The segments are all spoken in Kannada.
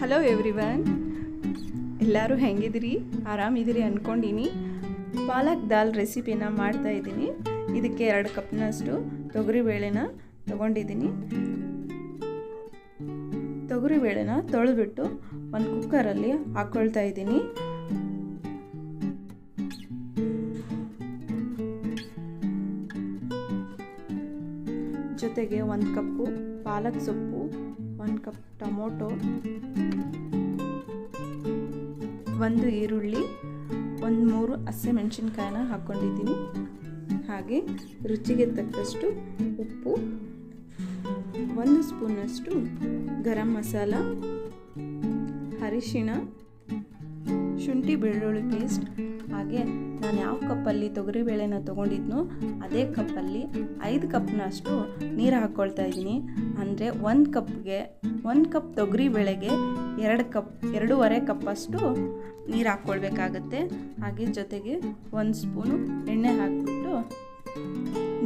ಹಲೋ ಎವ್ರಿ ಒನ್ ಎಲ್ಲರೂ ಹೆಂಗಿದ್ದೀರಿ? ಆರಾಮಿದ್ದೀರಿ ಅಂದ್ಕೊಂಡೀನಿ ಪಾಲಕ್ ದಾಲ್ ರೆಸಿಪಿನ ಮಾಡ್ತಾ ಇದ್ದೀನಿ. ಇದಕ್ಕೆ ಎರಡು ಕಪ್ನಷ್ಟು ತೊಗರಿಬೇಳೆನ ತೊಗೊಂಡಿದ್ದೀನಿ. ತೊಗರಿಬೇಳೆನ ತೊಳೆದ್ಬಿಟ್ಟು ಒಂದು ಕುಕ್ಕರಲ್ಲಿ ಹಾಕ್ಕೊಳ್ತಾ ಇದ್ದೀನಿ. ಜೊತೆಗೆ ಒಂದು ಕಪ್ಪು ಪಾಲಕ್ ಸೊಪ್ಪು, ಒಂದು ಕಪ್ ಟೊಮೊಟೊ, ಒಂದು ಈರುಳ್ಳಿ, ಒಂದು ಮೂರು ಹಸಿಮೆಣ್ಸಿನ್ಕಾಯಿನ ಹಾಕ್ಕೊಂಡಿದ್ದೀನಿ ಹಾಗೆ ರುಚಿಗೆ ತಕ್ಕಷ್ಟು ಉಪ್ಪು, ಒಂದು ಸ್ಪೂನಷ್ಟು ಗರಂ ಮಸಾಲ, ಅರಿಶಿಣ, ಶುಂಠಿ ಬೆಳ್ಳುಳ್ಳಿ ಪೇಸ್ಟ್, ಹಾಗೆ ನಾನು ಯಾವ ಕಪ್ಪಲ್ಲಿ ತೊಗರಿಬೇಳೆನ ತೊಗೊಂಡಿದ್ನೋ ಅದೇ ಕಪ್ಪಲ್ಲಿ ಐದು ಕಪ್ನಷ್ಟು ನೀರು ಹಾಕ್ಕೊಳ್ತಾ ಇದ್ದೀನಿ. ಅಂದರೆ ಒಂದು ಕಪ್ಗೆ, ಒಂದು ಕಪ್ ತೊಗರಿಬೇಳೆಗೆ ಎರಡು ಕಪ್, ಎರಡೂವರೆ ಕಪ್ಪಷ್ಟು ನೀರು ಹಾಕ್ಕೊಳ್ಬೇಕಾಗತ್ತೆ ಹಾಗೆ ಜೊತೆಗೆ ಒಂದು ಸ್ಪೂನು ಎಣ್ಣೆ ಹಾಕಿಬಿಟ್ಟು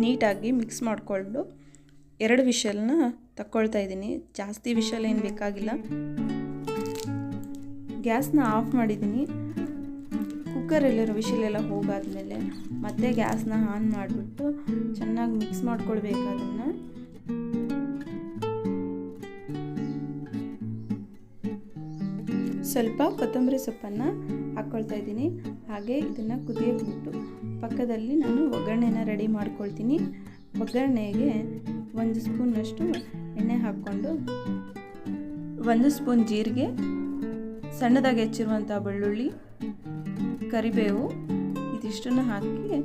ನೀಟಾಗಿ ಮಿಕ್ಸ್ ಮಾಡಿಕೊಂಡು ಎರಡು ವಿಷಲ್ನ ತಕ್ಕೊಳ್ತಾ ಇದ್ದೀನಿ. ಜಾಸ್ತಿ ವಿಷಲ್ ಏನು ಬೇಕಾಗಿಲ್ಲ. ಗ್ಯಾಸ್ನ ಆಫ್ ಮಾಡಿದ್ದೀನಿ. ಕುಕ್ಕರಲ್ಲಿರೋ ವಿಷಲೆಲ್ಲ ಹೋಗಾದಮೇಲೆ ಮತ್ತೆ ಗ್ಯಾಸ್ನ ಆನ್ ಮಾಡಿಬಿಟ್ಟು ಚೆನ್ನಾಗಿ ಮಿಕ್ಸ್ ಮಾಡ್ಕೊಳ್ಬೇಕು ಅದನ್ನು. ಸ್ವಲ್ಪ ಕೊತ್ತಂಬರಿ ಸೊಪ್ಪನ್ನು ಹಾಕ್ಕೊಳ್ತಾ ಇದ್ದೀನಿ. ಹಾಗೆ ಇದನ್ನು ಕುದಿಯೋಕ್ಬಿಟ್ಟು ಪಕ್ಕದಲ್ಲಿ ನಾನು ಒಗ್ಗರಣೆನ ರೆಡಿ ಮಾಡ್ಕೊಳ್ತೀನಿ. ಒಗ್ಗರಣೆಗೆ ಒಂದು ಸ್ಪೂನಷ್ಟು ಎಣ್ಣೆ ಹಾಕ್ಕೊಂಡು, ಒಂದು ಸ್ಪೂನ್ ಜೀರಿಗೆ, ಸಣ್ಣದಾಗಿ ಹೆಚ್ಚಿರುವಂಥ ಬೆಳ್ಳುಳ್ಳಿ ಕರಿಬೇವು ಇದಿಷ್ಟನ್ನು ಹಾಕಿ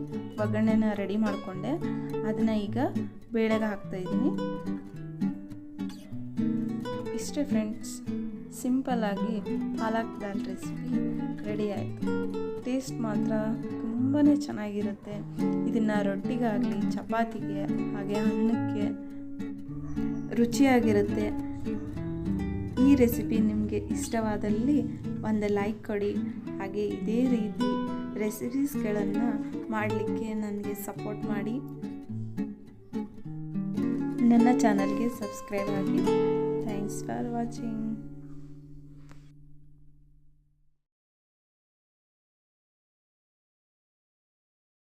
ಒಗ್ಗರಣೆನ ರೆಡಿ ಮಾಡಿಕೊಂಡೆ. ಅದನ್ನು ಈಗ ಬೇಳೆಗೆ ಹಾಕ್ತಾಯಿದ್ದೀನಿ ಇಷ್ಟೇ ಫ್ರೆಂಡ್ಸ್ ಸಿಂಪಲ್ಲಾಗಿ ಪಾಲಕ್ ದಾಲ್ ರೆಸಿಪಿ ರೆಡಿ ಆಯಿತು. ಟೇಸ್ಟ್ ಮಾತ್ರ ತುಂಬಾ ಚೆನ್ನಾಗಿರುತ್ತೆ. ಇದನ್ನು ರೊಟ್ಟಿಗಾಗಲಿ, ಚಪಾತಿಗೆ, ಹಾಗೆ ಅನ್ನಕ್ಕೆ ರುಚಿಯಾಗಿರುತ್ತೆ. ಈ ರೆಸಿಪಿ ನಿಮಗೆ ಇಷ್ಟವಾದಲ್ಲಿ ಒಂದು ಲೈಕ್ ಕೊಡಿ. ಹಾಗೆ ಇದೇ ರೀತಿ ರೆಸಿಪೀಸ್ಗಳನ್ನು ಮಾಡಲಿಕ್ಕೆ ನನಗೆ ಸಪೋರ್ಟ್ ಮಾಡಿ. ನನ್ನ ಚಾನಲ್ಗೆ ಸಬ್ಸ್ಕ್ರೈಬ್ ಆಗಿ. Thanks for watching